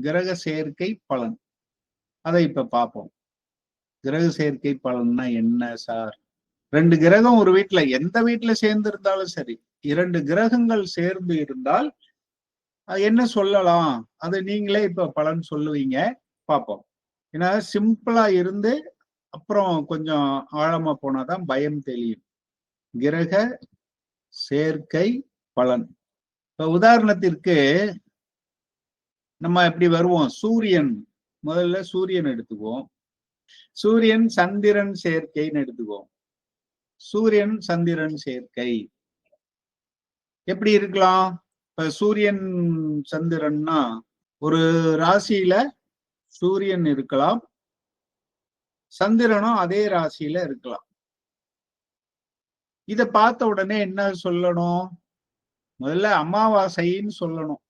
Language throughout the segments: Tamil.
கிரக சேர்க்கை பலன். அதை இப்ப பார்ப்போம் கிரக சேர்க்கை பலன்னா என்ன சார்? ரெண்டு கிரகம் ஒரு வீட்டுல எந்த வீட்டுல சேர்ந்து இருந்தாலும் சரி இரண்டு கிரகங்கள் சேர்ந்து இருந்தால் என்ன சொல்லலாம்? அது நீங்களே இப்ப பலன் சொல்லுவீங்க. பார்ப்போம் ஏன்னா சிம்பிளா இருந்து அப்புறம் கொஞ்சம் ஆழமா போனாதான் பயம் தெரியும் கிரக சேர்க்கை பலன். இப்ப உதாரணத்திற்கு நம்ம எப்படி வருவோம்? சூரியன் முதல்ல சூரியன் எடுத்துக்குவோம். சூரியன் சந்திரன் சேர்க்கைன்னு எடுத்துக்குவோம். சூரியன் சந்திரன் சேர்க்கை. எப்படி இருக்கலாம்? இப்ப சூரியன் சந்திரன்னா ஒரு ராசியில சூரியன் இருக்கலாம். சந்திரனும் அதே ராசியில இருக்கலாம். இத பார்த்த உடனே என்ன சொல்லணும்? முதல்ல அமாவாசைன்னு சொல்லணும்.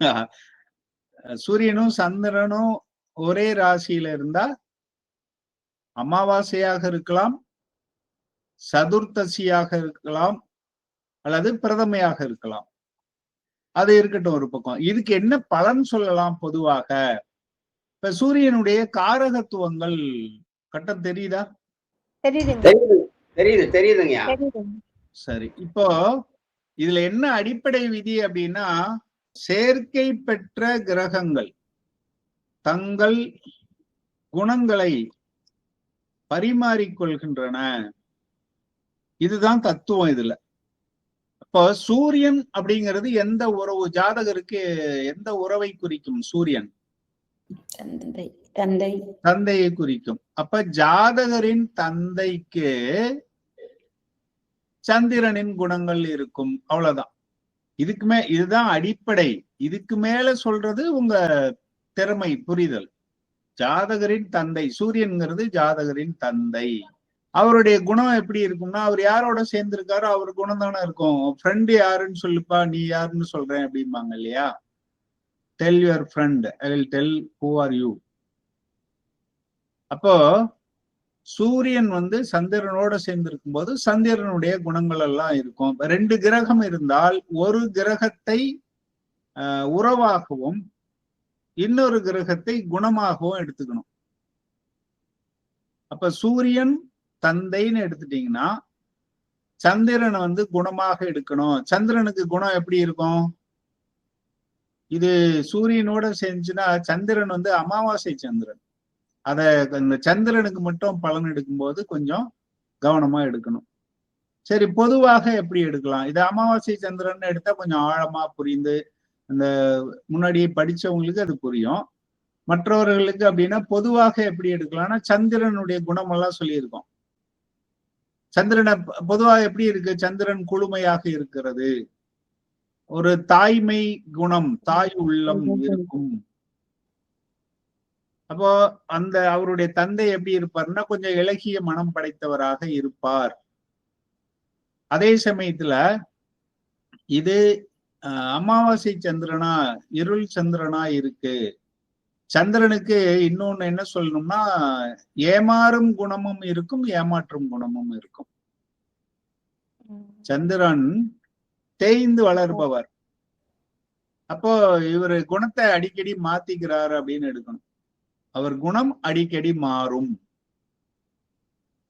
சூரியனும் சந்திரனும் ஒரே ராசியில இருந்தா அமாவாசையாக இருக்கலாம் சதுர்த்தசியாக இருக்கலாம் அல்லது பிரதமையாக இருக்கலாம். அது இருக்கட்டும் ஒரு பக்கம். இதுக்கு என்ன பலன் சொல்லலாம் பொதுவாக? இப்ப சூரியனுடைய காரகத்துவங்கள் கட்டம் தெரியுதா? தெரியுது தெரியுதுங்க. சரி இப்போ இதுல என்ன அடிப்படை விதி அப்படின்னா சேர்க்கை பெற்ற கிரகங்கள் தங்கள் குணங்களை பரிமாறிக்கொள்கின்றன. இதுதான் தத்துவம் இதுல. இப்போ சூரியன் அப்படிங்கிறது எந்த உறவு ஜாதகருக்கு எந்த உறவை குறிக்கும் சூரியன்? தந்தை தந்தை. தந்தையை குறிக்கும். அப்ப ஜாதகரின் தந்தைக்கு சந்திரனின் குணங்கள் இருக்கும். அவ்வளவுதான். இதுக்கு மே இதுதான் அடிப்படை. இதுக்கு மேல சொல்றது உங்க திறமை புரிதல். ஜாதகரின் தந்தை சூரியன்கிறது ஜாதகரின் தந்தை. அவருடைய குணம் எப்படி இருக்கும்னா அவர் யாரோட சேர்ந்திருக்காரோ அவர் குணம் தானே இருக்கும். ஃப்ரெண்டு யாருன்னு சொல்லுப்பா நீ யாருன்னு சொல்றேன் அப்படிம்பாங்க இல்லையா? Tell your friend I will tell who are you அப்போ சூரியன் வந்து சந்திரனோட சேர்ந்திருக்கும் போது சந்திரனுடைய குணங்கள் எல்லாம் இருக்கும் ரெண்டு கிரகம் இருந்தால் ஒரு கிரகத்தை ஆஹ், உறவாகவும் இன்னொரு கிரகத்தை குணமாகவும் எடுத்துக்கணும். அப்ப சூரியன் தந்தைன்னு எடுத்துட்டீங்கன்னா சந்திரனை வந்து குணமாக எடுக்கணும். சந்திரனுக்கு குணம் எப்படி இருக்கும்? இது சூரியனோட செஞ்சுன்னா சந்திரன் வந்து அமாவாசை சந்திரன். அத இந்த சந்திரனுக்கு மட்டும் பலன் எடுக்கும்போது கொஞ்சம் கவனமா எடுக்கணும். சரி பொதுவாக எப்படி எடுக்கலாம்? இது அமாவாசை சந்திரன் எடுத்தா கொஞ்சம் ஆழமா புரிந்து அந்த முன்னாடி படிச்சவங்களுக்கு அது புரியும். மற்றவர்களுக்கு அப்படின்னா பொதுவாக எப்படி எடுக்கலாம்னா சந்திரனுடைய குணமெல்லாம் சொல்லியிருக்கோம். சந்திரனை பொதுவாக எப்படி இருக்கு? சந்திரன் குளுமையாக இருக்கிறது. ஒரு தாய்மை குணம் தாய் உள்ளம் இருக்கும். அப்போ அந்த அவருடைய தந்தை எப்படி இருப்பார்னா கொஞ்சம் இலகிய மனம் படைத்தவராக இருப்பார். அதே சமயத்துல இது அமாவாசை சந்திரனா இருள் சந்திரனா இருக்கு. சந்திரனுக்கு இன்னொன்னு என்ன சொல்லணும்னா ஏமாறும் குணமும் இருக்கும் ஏமாற்றும் குணமும் இருக்கும். சந்திரன் தேய்ந்து வளர்பவர். அப்போ இவர் குணத்தை அடிக்கடி மாத்திக்கிறார் அப்படின்னு எடுக்கணும். அவர் குணம் அடிக்கடி மாறும்.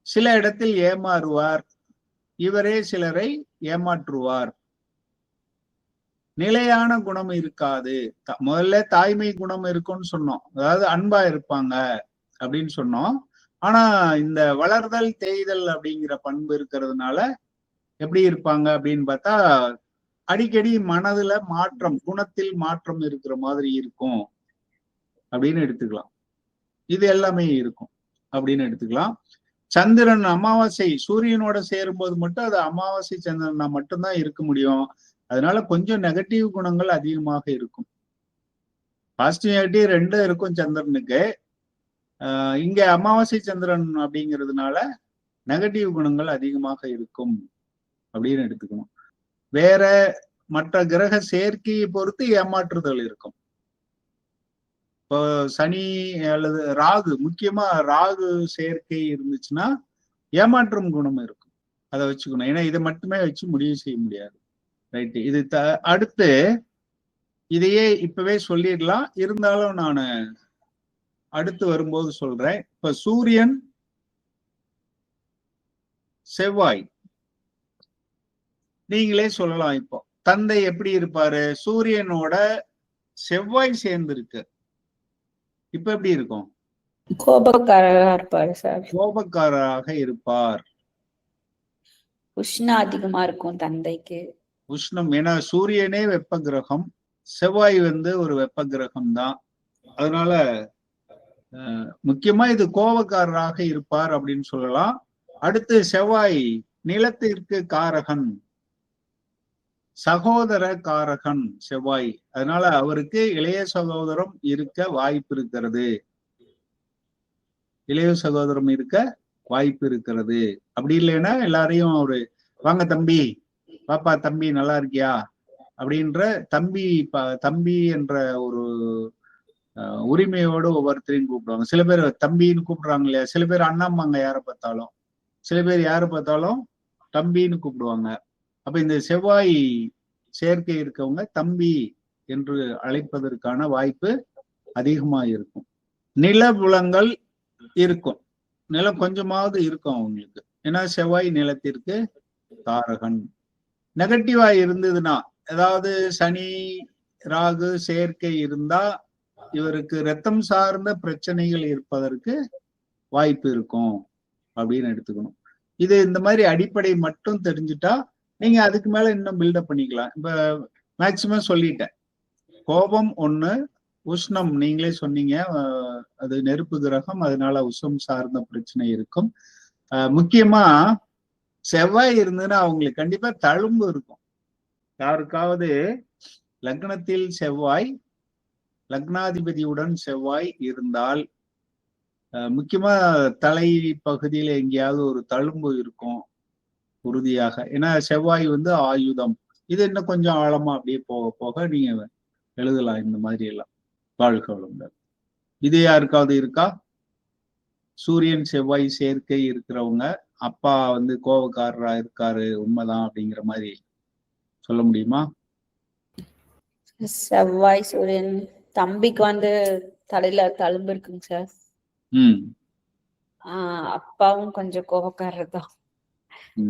சில இடத்தில் ஏமாறுவார். இவரே சிலரை ஏமாற்றுவார். நிலையான குணம் இருக்காது. த- முதல்ல தாய்மை குணம் இருக்கும்னு சொன்னோம். அதாவது அன்பா இருப்பாங்க அப்படின்னு சொன்னோம். ஆனா இந்த வளர்தல் தேய்தல் அப்படிங்கிற பண்பு இருக்கிறதுனால எப்படி இருப்பாங்க அப்படின்னு பார்த்தா அடிக்கடி மனதுல மாற்றம் குணத்தில் மாற்றம் இருக்கிற மாதிரி இருக்கும் அப்படின்னு எடுத்துக்கலாம். இது எல்லாமே இருக்கும். அப்படின்னு எடுத்துக்கலாம். சந்திரன் அமாவாசை சூரியனோட சேரும்போது மட்டும் அது அமாவாசை சந்திரனா மட்டும்தான் இருக்க முடியும். அதனால கொஞ்சம் நெகட்டிவ் குணங்கள் அதிகமாக இருக்கும். பாசிட்டிவிட்டி ரெண்டும் இருக்கும் சந்திரனுக்கு. ஆஹ் இங்க அமாவாசை சந்திரன் அப்படிங்கிறதுனால நெகட்டிவ் குணங்கள் அதிகமாக இருக்கும் அப்படின்னு எடுத்துக்கணும். வேற மற்ற கிரக சேர்க்கையை பொறுத்து ஏமாற்றுதல் இருக்கும். இப்போ சனி அல்லது ராகு முக்கியமா ராகு சேர்க்கை இருந்துச்சுன்னா ஏமாற்றும் குணம் இருக்கும். அதை வச்சுக்கணும். ஏன்னா இதை மட்டுமே வச்சு முடிவு செய்ய முடியாது. ரைட்டு இது த அடுத்து இதையே இப்பவே சொல்லிடலாம். இருந்தாலும் நான் அடுத்து வரும்போது சொல்றேன். இப்ப சூரியன் செவ்வாய் நீங்களே சொல்லலாம் இப்போ. தந்தை எப்படி இருப்பாரு? சூரியனோட செவ்வாய் சேர்ந்திருக்கு. இப்ப எப்படி இருக்கும்? கோபக்காரரா இருப்பாரு சார். கோபக்காரராக இருப்பார். உஷ்ணம் அதிகமா இருக்கும் தந்தைக்கு. உஷ்ணம் ஏன்னா சூரியனே வெப்ப கிரகம் செவ்வாய் வந்து ஒரு வெப்ப கிரகம் தான். அதனால முக்கியமா இது கோபக்காரராக இருப்பார் அப்படின்னு சொல்லலாம். அடுத்து செவ்வாய் நிலத்திற்கு காரகன். சகோதர காரகன் செவ்வாய். அதனால அவருக்கு இளைய சகோதரம் இருக்க வாய்ப்பு இருக்கிறது. இளைய சகோதரம் இருக்க வாய்ப்பு இருக்கிறது. அப்படி இல்லைன்னா எல்லாரையும் ஒரு வாங்க தம்பி பாப்பா தம்பி நல்லா இருக்கியா? அப்படின்ற தம்பி தம்பி என்ற ஒரு உரிமையோடு ஒவ்வொருத்தரையும் கூப்பிடுவாங்க. சில பேர் தம்பின்னு கூப்பிடுறாங்க இல்லையா? சில பேர் அண்ணாம்மாங்க யாரை பார்த்தாலும். சில பேர் யாரை பார்த்தாலும் தம்பின்னு கூப்பிடுவாங்க. அப்ப இந்த செவ்வாய் சேர்க்கை இருக்கவங்க தம்பி என்று அழைப்பதற்கான வாய்ப்பு அதிகமா இருக்கும். நிலபுலங்கள் இருக்கும். நிலம் கொஞ்சமாவது இருக்கும் அவங்களுக்கு. ஏன்னா செவ்வாய் நிலத்திற்கு தாரகன். நெகட்டிவா இருந்ததுன்னா ஏதாவது சனி ராகு சேர்க்கை இருந்தா இவருக்கு ரத்தம் சார்ந்த பிரச்சனைகள் இருப்பதற்கு வாய்ப்பு இருக்கும் அப்படின்னு எடுத்துக்கணும். இது இந்த மாதிரி அடிப்படை மட்டும் தெரிஞ்சுட்டா நீங்க அதுக்கு மேல இன்னும் பில்டப் பண்ணிக்கலாம். இப்ப மேக்சிமம் சொல்லிட்டேன். கோபம் ஒண்ணு உஷ்ணம் நீங்களே சொன்னீங்க. அது நெருப்பு கிரகம் அதனால உஷ்ணம் சார்ந்த பிரச்சனை இருக்கும். முக்கியமா செவ்வாய் இருந்ததுன்னா அவங்களுக்கு கண்டிப்பா தழும்பு இருக்கும். யாருக்காவது லக்னத்தில் செவ்வாய் லக்னாதிபதியுடன் செவ்வாய் இருந்தால் முக்கியமா தலை பகுதியில எங்கேயாவது ஒரு தழும்பு இருக்கும். உறுதியாக. ஏன்னா செவ்வாய் வந்து ஆயுதம். இது இன்னும் கொஞ்சம் ஆழமா அப்படியே போக போக நீங்க எழுதலாம் இந்த மாதிரி எல்லாம் வாழ்க வளமுடன் இது யாருக்காவது இருக்கா? சூரியன் செவ்வாய் சேர்க்கை இருக்கிறவங்க அப்பா வந்து கோபக்காரரா இருக்காரு உண்மைதான் அப்படிங்கிற மாதிரி சொல்ல முடியுமா? செவ்வாய் சூரியன் தம்பிக்கு வந்து தலையில தழும்பு இருக்குங்க சார். ம். அப்பாவும் கொஞ்சம் கோபக்காரர் தான்.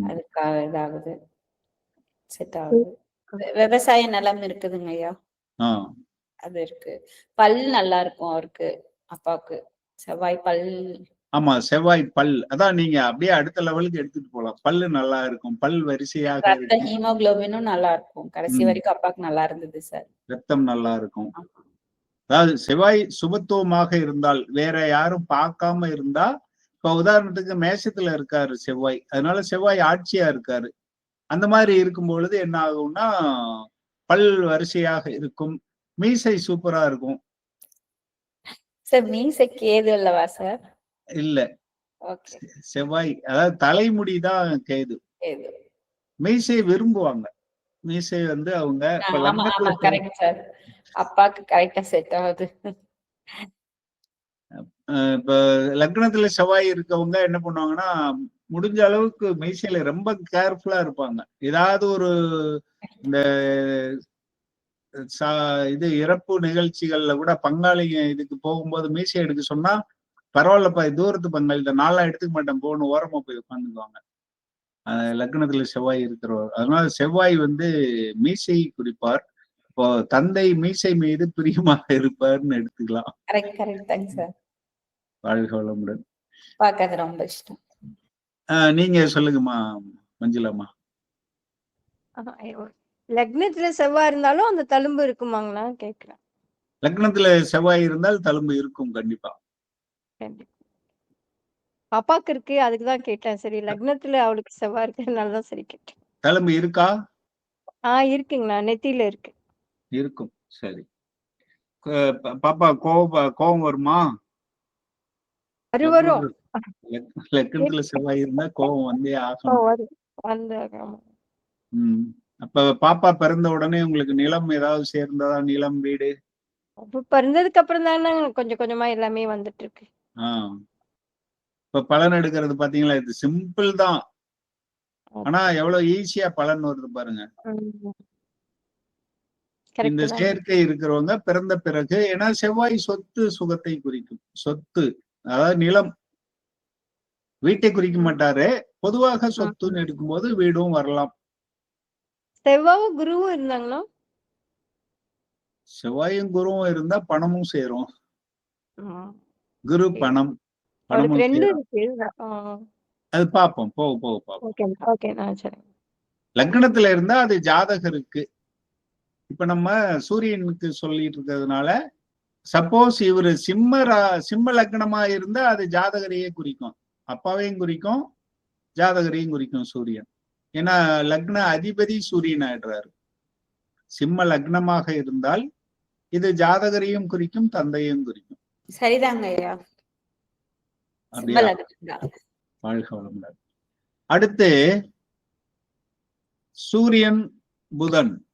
அதுக்காக இதாகுது. செட் ஆகுது. விவசாய நிலம் இருக்குதுங்க ஐயா. அது இருக்கு. பல் நல்லா இருக்கும் அவருக்கு அப்பாவுக்கு. செவ்வாய் பல். ஆமா செவ்வாய் பல். அதான் நீங்க அப்படியே அடுத்த லெவலுக்கு எடுத்துட்டு போலாம். பல்லு நல்லா இருக்கும் பல் வரிசையாக ரத்த ஹீமோகுளோபினும் நல்லா இருக்கும் கடைசி. வரைக்கும் அப்பாவுக்கு நல்லா இருந்தது சார். ரத்தம் நல்லா இருக்கும் அதாவது செவ்வாய் சுபத்துவமாக இருந்தால் வேற யாரும் பார்க்காம இருந்தா இப்ப உதாரணத்துக்கு மேஷத்துல இருக்காரு செவ்வாய். அதனால செவ்வாய் ஆட்சியா இருக்காரு. அந்த மாதிரி இருக்கும் பொழுது என்ன ஆகும்னா பல் வரிசையாக இருக்கும். மீசை சூப்பரா இருக்கும். சார் மீசை கேது அல்லவா சார்? இல்ல. செவ்வாய் அதாவது தலைமுடி தான் கேது. மீசை விரும்புவாங்க. மீசை வந்து அவங்க அப்பாக்கு கரெக்டா செட் ஆகுது. இப்ப லக்னத்துல செவ்வாய் இருக்கவங்க என்ன பண்ணுவாங்கன்னா முடிஞ்ச அளவுக்கு மீசையில ரொம்ப கேர்ஃபுல்லா இருப்பாங்க. ஏதாவது ஒரு இந்த சா- இது இறப்பு நிகழ்ச்சிகள்ல கூட பங்காளிங்க இதுக்கு போகும்போது மீசை எடுக்க சொன்னா பரவாயில்லப்பா தூரத்து பங்காளி இந்த நாளா எடுத்துக்க மாட்டேன் போகணும் ஓரமா போய் உட்காந்துக்குவாங்க. லக்னத்துல செவ்வாய் இருக்கிறவர் அதனால செவ்வாய் வந்து மீசை குறிப்பார். இப்போ தந்தை மீசை மீது பிரியமாக இருப்பார்னு எடுத்துக்கலாம் கரெக்ட் கரெக்ட் தாங்க சார் வாழ்க வளமுடன் பார்க்க அது ரொம்ப இஷ்டம். ஆஹ் நீங்க சொல்லுங்கம்மா மஞ்சுளாம்மா. ஆஹா, ஐயோ. லக்னத்துல செவ்வாய் இருந்தாலும் அந்த தழும்பு இருக்குமாங்களா? கேக்குறேன் லக்னத்துல செவ்வாய் இருந்தால் தழும்பு இருக்கும் கண்டிப்பா. கண்டிப்பா. பாப்பாக்கு இருக்கு அதுக்குதான் கேட்டேன். சரி லக்னத்துல அவளுக்கு செவ்வாய் இருக்கிறதுனால தான் சரி கேட்டேன். தழும்பு இருக்கா? ஆஹ் இருக்குங்கண்ணா. நெத்தியில இருக்கு. இருக்கும் சரி. பாப்பா கோவம் கோவம் வருமா? அது வரும். லக்- லக்னத்துல செவ்வாய் இருந்தா கோவம் வந்தே. உம் அப்ப பாப்பா பிறந்த உடனே உங்களுக்கு நிலம் ஏதாவது சேர்ந்ததா? நிலம் வீடு? பிறந்ததுக்கு அப்புறம் தானே கொஞ்சம் கொஞ்சமா எல்லாமே வந்துட்டு இருக்கு இப்ப பலன் எடுக்கிறது பாத்தீங்களா? இது சிம்பிள் தான். ஆனா எவ்வளவு ஈஸியா பலன் வருது பாருங்க. இந்த சேர்க்கை இருக்கிறவங்க பிறந்த பிறகு ஏன்னா செவ்வாய் சொத்து சுகத்தை குறிக்கும். சொத்து. அதாவது நிலம். வீட்டை குறிக்க மாட்டாரு. பொதுவாக சொத்துன்னு எடுக்கும்போது வீடும் வரலாம். செவ்வாவும் குருவும் இருந்தாங்கன்னா செவ்வாயும் குருவும் இருந்தா பணமும் சேரும். குரு. பணம் அது பார்ப்போம் போக போக சரி. லக்னத்துல இருந்தா அது ஜாதகருக்கு. இப்ப நம்ம சூரியனுக்கு சொல்லிட்டு இருக்கிறதுனால சப்போஸ் இவரு சிம்ம சிம்ம லக்னமா இருந்தா அது ஜாதகரையே குறிக்கும். அப்பாவையும் குறிக்கும் ஜாதகரையும் குறிக்கும் சூரியன். ஏன்னா லக்ன அதிபதி சூரியன் ஆயிடுறாரு. சிம்ம லக்னமாக இருந்தால் இது ஜாதகரையும் குறிக்கும் தந்தையும் குறிக்கும். சரிதாங்க வாழ்க வளமுடன். அடுத்து சூரியன் புதன்.